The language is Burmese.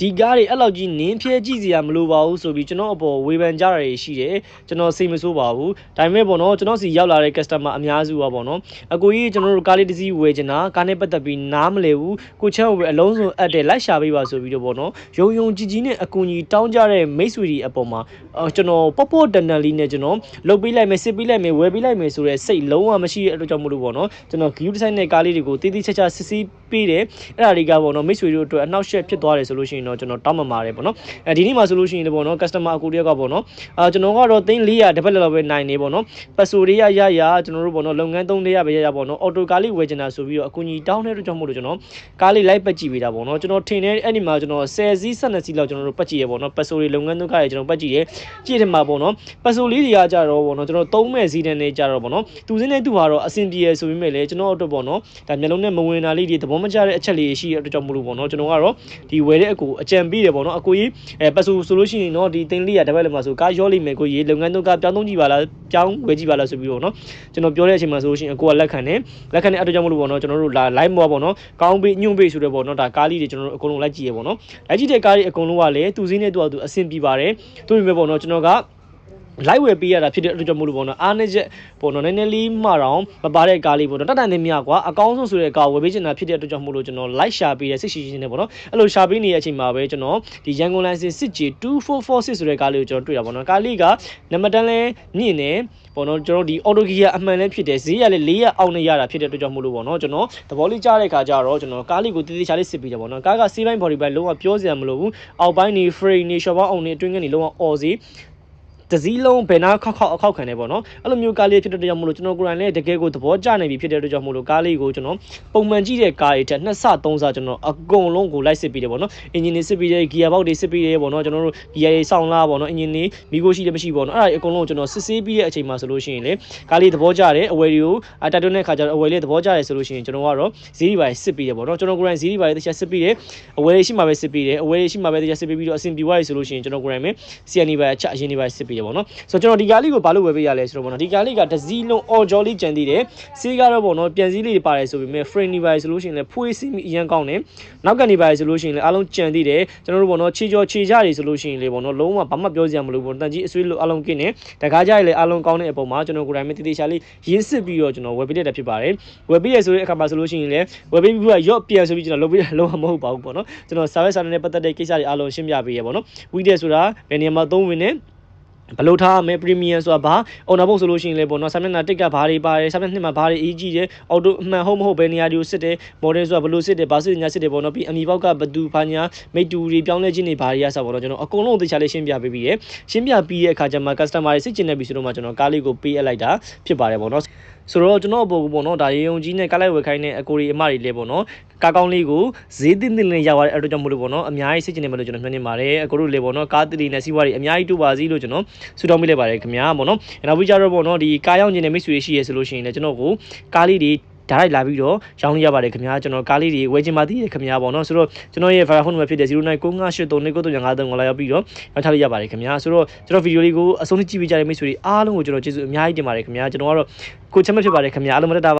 ဒီကားတွေအဲ့လောက်ကြီးနင်းဖျဲကြည့်စရာမလိုပါဘူးဆိုပြီးကျွန်တော်အပေါ်ဝေဖန်ကြတာတွေရှိတယ်ကျွန်တော်စိတ်မဆိုးပါဘူးဒါပေမဲ့ပေါ့နော်ကျွန်တော်စီရောက်လာတဲ့ customer အများစုပါပေါ့နော်အကိုကြီးကျွန်တော်တို့ကားလေးတစ်စီးဝယ်ချင်တာကားနဲ့ပတ်သက်ပြီးနားမလည်ဘူးကိုချမ်းကိုပဲအလုံးစုံအပ်တယ်လိုက်ရှာပေးပါဆိုပြီးတော့ပေါ့နော်ယုံယုံကြည်ကြည်နဲ့အကူကြီးတောင်းကြတဲ့မိတ်ဆွေတွေအပေါ်မှာအော်ကျွန်တော်ပေါ့ပေါ့တန်တန်လေးနဲ့ကျွန်တော်လုတ်ပေးလိုက်မယ်စစ်ပေးလိုက်မယ်ဝယ်ပေးလိုက်မယ်ဆိုတဲ့စိတ်လုံးဝမရှိတဲ့အတွက်ကြောင့်မလို့ပေါ့နော်ကျွန်တော် view design နဲ့ကားလေးတွေကိုတေးသေးချာချာစစ်ဆေး ပေးတယ်အဲ့ဒါတွေကပေါ့နော်မိတ်ဆွေတို့အတွက်အနှောက်အယှက်ဖြစ်သွားတယ်ဆိုလို့ရှိရင်တော့ကျွန်တော်တောင်းပန်ပါတယ်ပေါ့နော်အဲဒီနေ့မှာဆိုလို့ရှိရင်လည်းပေါ့နော် customer အကူတယောက်ကပေါ့နော်အာကျွန်တော်ကတော့သိန်း400တစ်ပတ်လောက်ပဲနိုင်နေပေါ့နော်ပတ်ဆိုတွေရရရကျွန်တော်တို့ပေါ့နော်လုပ်ငန်း300ပဲရရပေါ့နော်အော်တိုကားလေးဝယ်ချင်တာဆိုပြီးတော့အကူကြီးတောင်းတဲ့အတွက်ကြောင့်မို့လို့ကျွန်တော်ကားလေးလိုက်ပတ်ကြည့်ပေးတာပေါ့နော်ကျွန်တော်ထင်တယ်အဲ့ဒီမှာကျွန်တော်10စီး12စီးလောက်ကျွန်တော်တို့ပတ်ကြည့်ရပေါ့နော်ပတ်ဆိုတွေလုပ်ငန်းသုံးကားတွေကျွန်တော်ပတ်ကြည့်တယ်ကြည့်တယ်မှာပေါ့နော်ပတ်ဆိုလေးတွေကကြတော့ပေါ့နော်ကျွန်တော်သုံးမဲ့စီးတဲ့နေကြတော့ပေါ့နော်သူစင်းနဲ့သူဟာတော့အဆင်ပြေရဆိုပေမဲ့လည်းကျွန်တော်တို့ပေါ့နော်ဒါမျိုးလုံးနဲ့မဝင်တာလေးတွေသဘောမကျတဲ့အချက်လေးရှိတဲ့အတွက်ကြောင့်မို့လို့ပေါ့နော်ကျွန်တော်ကတော့ဒီဝယ်တဲ့အကူအကြံပေးတယ်ပေါ့နော်အကူကြီးအဲပတ်ဆိုဆိုလို့ရှိရင်တော့ဒီသိန်းလေးရတပတ်လည်းမှာဆိုကားရောလိမ့်မယ်ကိုကြီးလုပ်ငန်းသုံးကားပြောင်းသုံးကြည့်ပါလားပြောင်းဝယ်ကြည့်ပါလားဆိုပြီးတော့နော်ကျွန်တော်ပြောတဲ့အချိန်မှာဆိုလို့ရှိရင်အကူကလက်ခံတယ်လက်ခံတဲ့အတွက်ကြောင့်မို့လို့ပေါ့နော်ကျွန်တော်တို့လာ live မောပေါ့နော်ကောင်းပေးညွန့်ပေးဆိုတဲ့ပေါ့နော်ဒါကားလေးတွေကျွန်တော်တို့အကုန်လုံးလိုက်ကြည့်ရပေါ့နော်လိုက်ကြည့်တဲ့ကားတွေအကုန်လုံးကလည်းသူစင်းနဲ့သူ့အတူအဆင်ပြေပါတယ်သူ့ပေမဲ့ပေါ့နော်ကျွန်တော်က လိုက်ဝယ်ပေးရတာဖြစ်တဲ့အတွက်ကြောင့်မို့လို့ပေါ့နော်အားနေချက်ပေါ့နော်နည်းနည်းလေးမှတော့မပါတဲ့ကားလေးပေါ့နော်တတ်တန်နေမြကွာအကောင်းဆုံးဆိုတဲ့ကားဝယ်ပေးချင်တာဖြစ်တဲ့အတွက်ကြောင့်မို့လို့ကျွန်တော်လိုက်ရှာပေးတဲ့စစ်ရှိချင်းနေပေါ့နော်အဲ့လိုရှာပေးနေတဲ့အချိန်မှာပဲကျွန်တော်ဒီရန်ကုန်လိုင်းစင် 6G2446 ဆိုတဲ့ကားလေးကိုကျွန်တော်တွေ့တာပေါ့နော်ကားလေးကနံပါတ်တန်းလဲမြင့်နေပေါ့နော်ကျွန်တော်ဒီ auto gear အမှန်လည်းဖြစ်တယ်ဈေးရလည်း400အောက်နဲ့ရတာဖြစ်တဲ့အတွက်ကြောင့်မို့လို့ပေါ့နော်ကျွန်တော်သဘောလေးကြားတဲ့ခါကျတော့ကျွန်တော်ကားလေးကိုတည်တည်ချာလေးစစ်ပေးတယ်ပေါ့နော်ကားကစီးပိုင်း body ပိုင်းလုံးဝပြောစရာမလိုဘူးအောက်ပိုင်းနေ frame နေ shop အောင်နေအတွင်းကနေလုံးဝ all စီ တစည်းလုံးဘယ်နာခောက်ခောက်အခောက်ခံနေပေါ့နော်အဲ့လိုမျိုးကားလေးဖြစ်တဲ့အတွက်ကြောင့်မို့လို့ကျွန်တော်ကိုယ်တိုင်လည်းတကယ်ကိုသဘောကျနေပြီဖြစ်တဲ့အတွက်ကြောင့်မို့လို့ကားလေးကိုကျွန်တော်ပုံမှန်ကြည့်တဲ့ကားတွေထက်နှစ်ဆသုံးဆကျွန်တော်အကုန်လုံးကိုလိုက်စစ်ပြီးတယ်ပေါ့နော်အင်ဂျင်တွေစစ်ပြီးတယ်ဂီယာဘောက်တွေစစ်ပြီးတယ်ပေါ့နော်ကျွန်တော်တို့ဂီယာတွေစောင့်လာပေါ့နော်အင်ဂျင်တွေမိကိုရှိတယ်မရှိပေါ့နော်အဲ့ဒါအကုန်လုံးကျွန်တော်စစ်ဆေးပြီးတဲ့အချိန်မှာဆိုလို့ရှိရင်လေကားလေးသဘောကျတယ်အဝယ်တွေကိုအတက်တွန်းတဲ့ခါကျတော့အဝယ်လေးသဘောကျတယ်ဆိုလို့ရှိရင်ကျွန်တော်ကတော့ဈေးဒီပါစစ်ပြီးတယ်ပေါ့နော်ကျွန်တော်ကိုယ်တိုင်ဈေးဒီပါလေးတစ်ချက်စစ်ပြီးတယ်အဝယ်ရှိမှပဲစစ်ပြီးတယ်အဝယ်ရှိမှပဲတစ်ချက်စစ်ပြီးပြီးတော့အဆင်ပြေသွားပြီဆိုလို့ရှိရင်ကျွန်တော်ကိုယ်တိုင်ပဲ CN ပါအချက်အရင်ဒီပါစစ်ပြီးတယ်ပေါ့နော်ဆိုတော့ကျွန်တော်ဒီကားလေးကိုဘာလို့ဝယ်ပေးရလဲဆိုတော့ပေါ့နော်ဒီကားလေးကဒဇီလုံးအော်ဂျော်လေးကြံသေးတယ်စီးကတော့ပေါ့နော်ပြန်စည်းလေးပါတယ်ဆိုပေမဲ့ frame နေပါဆိုလို့ရှိရင်လည်းဖွေးစီးမိအရင်ကောင်းတယ်နောက်ကနေပါဆိုလို့ရှိရင်လည်းအားလုံးကြံသေးတယ်ကျွန်တော်တို့ပေါ့နော်ခြေကြော်ခြေကြတွေဆိုလို့ရှိရင်လေပေါ့နော်လုံးဝဘာမှပြောစရာမလိုဘူးတန်ကြီးအဆွေးလို့အားလုံးကင်းတယ်တကားကြရလည်းအားလုံးကောင်းတဲ့အပေါ်မှာကျွန်တော်ကိုယ်တိုင်ပဲတည်တည်ချာလေးရင်းစစ်ပြီးတော့ကျွန်တော်ဝယ်ပေးတဲ့ဖြစ်ပါတယ်ဝယ်ပေးရဆိုတဲ့အခါမှာဆိုလို့ရှိရင်လည်းဝယ်ပေးပြီးတော့ရော့ပြန်ဆိုပြီးကျွန်တော်လုပ်ပေးလုံးဝမဟုတ်ပါဘူးပေါ့နော်ကျွန်တော် service နဲ့ပတ်သက်တဲ့ကိစ္စတွေအားလုံးရှင်းပြပေးရပေါ့နော် weekday ဆိုတာဘယ်နေရာမှာသုံးဝင်နေ ဘယ်လိုထားရမလဲ premium ဆိုတာဘာ owner book ဆိုလို့ရှိရင်လည်းပေါ့နော်စာမျက်နှာတစ်ကဘာတွေပါတယ်စာမျက်နှာနှစ်မှာဘာတွေအကြီးကြီးတယ် auto အမှန်ဟုတ်မဟုတ်ဘယ်နေရာတွေကိုစစ်တယ် model ဆိုတာဘယ်လိုစစ်တယ်ဘာစစ်ညာစစ်တယ်ပေါ့နော်ပြီးအမီပေါက်ကဘသူဘာညာမိတူတွေပြောင်းလဲခြင်းတွေဘာတွေရစားပေါ့နော်ကျွန်တော်အကုန်လုံးသေချာလေးရှင်းပြပေးပြီးရယ်ရှင်းပြပြီးတဲ့အခါကျမှ customer တွေစစ်ကျင်နေပြီဆိုတော့မှကျွန်တော်ကားလေးကိုပေးအပ်လိုက်တာဖြစ်ပါတယ်ပေါ့နော်ဆိုတော့ကျွန်တော်အပေါ်ကပေါ့နော်ဒါရေယုံကြီးနဲ့ကားလိုက်ဝယ်ခိုင်းတဲ့အကိုရီအမတွေလည်းပေါ့နော် ကားကောင်းလေးကိုဈေးတင်တင်လေးရပါတယ်အဲ့တော့ကြောင့်မို့လို့ပေါ့နော်အများကြီးစစ်ကျင်နေမှလို့ကျွန်တော်မျှော်နေပါတယ်အကိုတို့လည်းပေါ့နော်ကားတိနဲ့စီးပွားတွေအများကြီးတူပါစီလို့ကျွန်တော်ဆုတောင်းပေးလိုက်ပါတယ်ခင်ဗျာပေါ့နော်နောက်ပြီးကြတော့ပေါ့နော်ဒီကားရောက်နေတဲ့မိတ်ဆွေတွေရှိရဆိုလို့ရှိရင်လည်းကျွန်တော်ကိုကားလေးတွေဒါလိုက်လာပြီးတော့ရောင်းလို့ရပါတယ်ခင်ဗျာကျွန်တော်ကားလေးတွေဝယ်ချင်ပါသေးတယ်ခင်ဗျာပေါ့နော်ဆိုတော့ကျွန်တော်ရဲ့ Vodafone နံပါတ်ဖြစ်တဲ့0995839353ကိုလာရောက်ပြီးတော့ရောက်ထားလို့ရပါတယ်ခင်ဗျာဆိုတော့ကျွန်တော်ဗီဒီယိုလေးကိုအဆုံးထိကြည့်ပေးကြတဲ့မိတ်ဆွေတွေအားလုံးကိုကျွန်တော်ကျေးဇူးအများကြီးတင်ပါတယ်ခင်ဗျာကျွန်တော်ကတော့ကိုချမ်းမဖြစ်ပါတယ်ခင်ဗျာအားလုံးမတက်တာ